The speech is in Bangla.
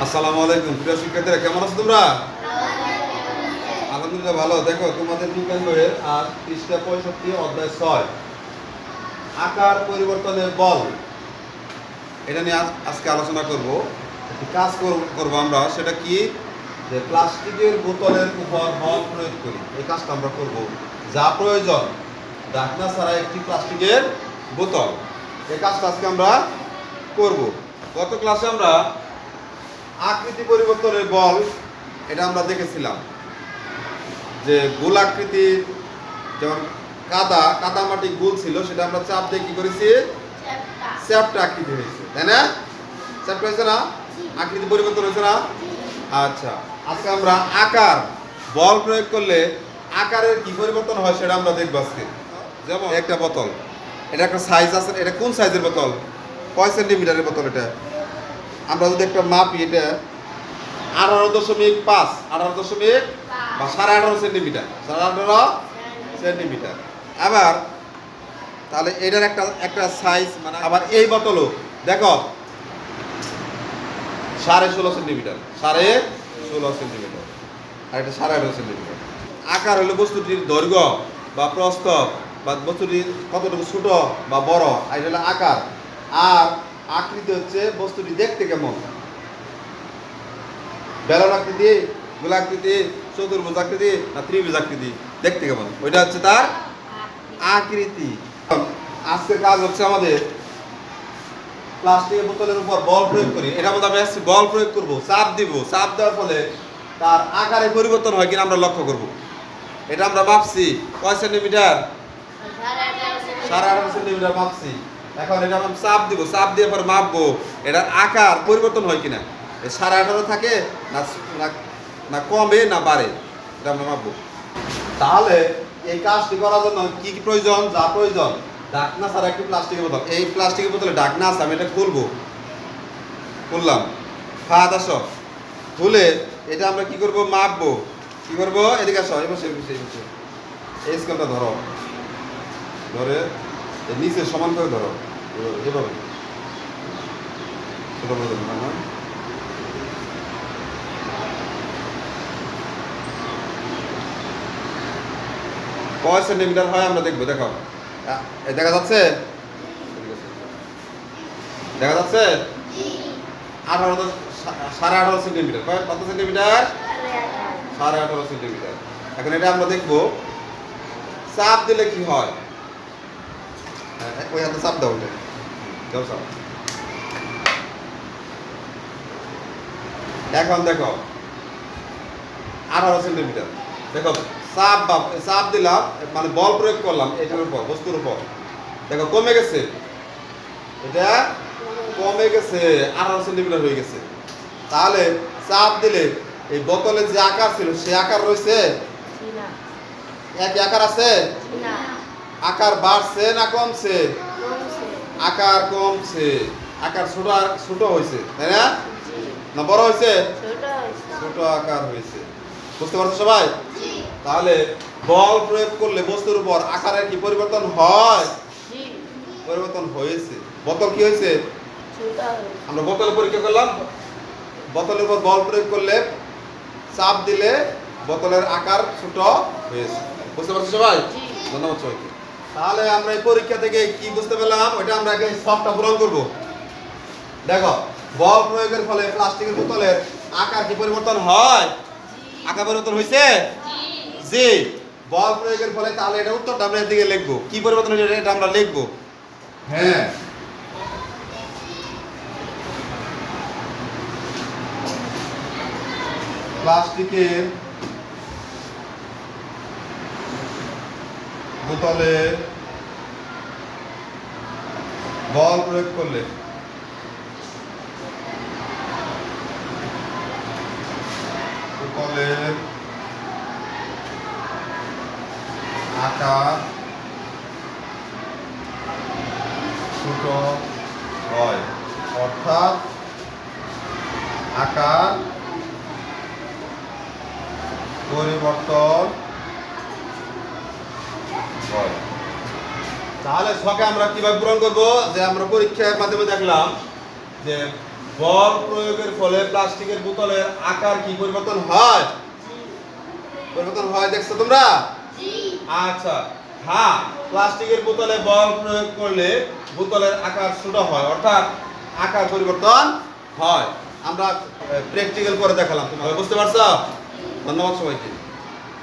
আসসালামু আলাইকুম, প্রিয় শিক্ষার্থীরা, কেমন আছো তোমরা? আলহামদুলিল্লাহ ভালো। দেখো, তোমাদের বিজ্ঞান বইয়ের আর পৃষ্ঠা পঁয়ষট্টি, অধ্যায় ছয়। আকার পরিবর্তনের বল। এটা নিয়ে আজ- আজকে আলোচনা করব। কাজ করব- আমরা, সেটা কি? যে প্লাস্টিকের বোতলের উপর বল প্রয়োগ করি। এই কাজটা আমরা করব। যা প্রয়োজন ঢাকনা ছাড়া একটি প্লাস্টিকের বোতল। এই কাজটা আজকে আমরা করব। গত ক্লাসে আমরা আকৃতি পরিবর্তনের বল এটা আমরা দেখেছিলাম। যে গোলাকৃতির যেমন কাদা কাদা মাটি গোল ছিল সেটা আমরা চাপ দিয়ে কি করেছি? চ্যাপ্টা। আকৃতি হয়েছে তাই না? চ্যাপ্টা হয়েছে না? আকৃতি পরিবর্তন হয়েছে না? আচ্ছা আজকে আমরা আকার বল প্রয়োগ করলে আকারের কি পরিবর্তন হয় সেটা আমরা দেখব আজকে। যেমন? একটা বোতল। এটা একটা সাইজ আছে এটা কোন সাইজের বোতল? কয় সেন্টিমিটারের বোতল এটা? আমরা যদি একটা মাপি, এটা আঠারো দশমিক পাঁচ, আঠারো দশমিক বা সাড়ে আঠারো সেন্টিমিটার, সাড়ে আঠারো সেন্টিমিটার। আবার, তাহলে এটার একটা একটা সাইজ মানে আবার এই বোতলও, দেখো, সাড়ে ষোলো সেন্টিমিটার, সাড়ে ষোলো সেন্টিমিটার, আর এটা সাড়ে আঠারো সেন্টিমিটার। আকার হলো বস্তুটির দৈর্ঘ্য, বা প্রস্থ, বা বস্তুটি কতটুকু ছোট, বা বড়, আর এটা হলো আকার। আর আকৃতি হচ্ছে বস্তুটি দেখতে কেমন? বেলন আকৃতি গোলাকৃতি চতুর্ভুজ আকৃতি না ত্রিভুজ আকৃতি? দেখতে কেমন? ওইটা হচ্ছে তার আকৃতি। আজকের কাজ হচ্ছে আমাদের প্লাস্টিকের বোতলের উপর বল প্রয়োগ করি। এটা মধ্যে আমি আসছি বল প্রয়োগ করব, চাপ দিব। চাপ দেওয়ার ফলে তার আকারে পরিবর্তন হয় কিনা আমরা লক্ষ্য করব। এটা আমরা মাপছি। কয় সেন্টিমিটার। সাড়ে আঠারো সেন্টিমিটার মাপছি। এখন এটা আমি চাপ দিব, চাপ দিয়ে পর মাপবো। এটার আকার পরিবর্তন হয় কিনা? সাড়ে আঠারো থাকে না, না- কমে না বাড়ে? এটা আমরা মাপবো। তাহলে এই কাজটি করার জন্য কি কি প্রয়োজন? যা প্রয়োজন। ঢাকনা ছাড়া একটি প্লাস্টিকের বোতল। এই প্লাস্টিকের বোতলে ঢাকনা আছে, আমি এটা খুলবো। খুললাম। ফাঁদ আসো। খুলে এটা আমরা কি করব? মাপবো। কি করব? এদিকে আসো, এই বসে এই স্কেলটা ধরো। ধরে নিচে সমান করে ধরো। এভাবে-? কয় সেন্টিমিটার হয় আমরা দেখব দেখো দেখা যাচ্ছে দেখা যাচ্ছে আঠারো সাড়ে আঠারো সেন্টিমিটার। কয় কত সেন্টিমিটার? সাড়ে আঠারো সেন্টিমিটার। এখন এটা আমরা দেখব। চাপ দিলে কি হয়? হ্যাঁ, ওই হাতে চাপ দাও এখন দেখো আঠারো সেন্টিমিটার দেখো চাপ বা চাপ দিলাম মানে বল প্রয়োগ করলাম এটার উপর বস্তুর উপর। দেখো কমে গেছে। এটা কমে গেছে আঠারো সেন্টিমিটার হয়ে গেছে। তাহলে চাপ দিলে এই বোতলের যে আকার ছিল সে আকার রয়েছে? এক আকার আছে? আকার বাড়ছে না কমছে? আকার কমছে। আকার ছোট ছোট হয়েছে তাই না? না বড় হয়েছে? ছোট আকার হয়েছে। বুঝতে পারছ সবাই? তাহলে বল প্রয়োগ করলে বস্তুর উপর আকারের কি পরিবর্তন হয়? পরিবর্তন হয়েছে। বোতল কি হয়েছে? আমরা বোতল পরীক্ষা করলাম। বোতলের উপর বল প্রয়োগ করলে চাপ দিলে বোতলের আকার ছোট হয়েছে। বুঝতে পারছ সবাই? ধন্যবাদ সবাইকে। তাহলে আমরা এই পরীক্ষা থেকে কি বুঝতে পেলাম ওইটা আমরা আগে সবটা পূরণ করব। দেখো বল প্রয়োগের ফলে প্লাস্টিকের বোতলের আকার কি পরিবর্তন হয়? আকার পরিবর্তন হয়েছে? জি। বল প্রয়োগের ফলে তাহলে এটা উত্তরটা আমরা এদিকে লিখব। কি পরিবর্তন হয়েছে এটা আমরা লিখব। হ্যাঁ। প্লাস্টিকের বোতলে বল প্রয়োগ করলে। বোতলের আকার ছোট হয়। অর্থাৎ আকার পরিবর্তন তাহলে ছকে আমরা কীভাবে পূরণ করব? যে আমরা পরীক্ষার মাধ্যমে দেখলাম যে বল প্রয়োগের ফলে প্লাস্টিকের বোতলের আকার কি পরিবর্তন হয়? পরিবর্তন হয় দেখছ তোমরা? আচ্ছা হ্যাঁ প্লাস্টিকের বোতলে বল প্রয়োগ করলে বোতলের আকার ছোট হয় অর্থাৎ আকার পরিবর্তন হয়। আমরা প্র্যাকটিক্যাল করে দেখালাম তোমরা বুঝতে পারছ? ধন্যবাদ সবাইকে।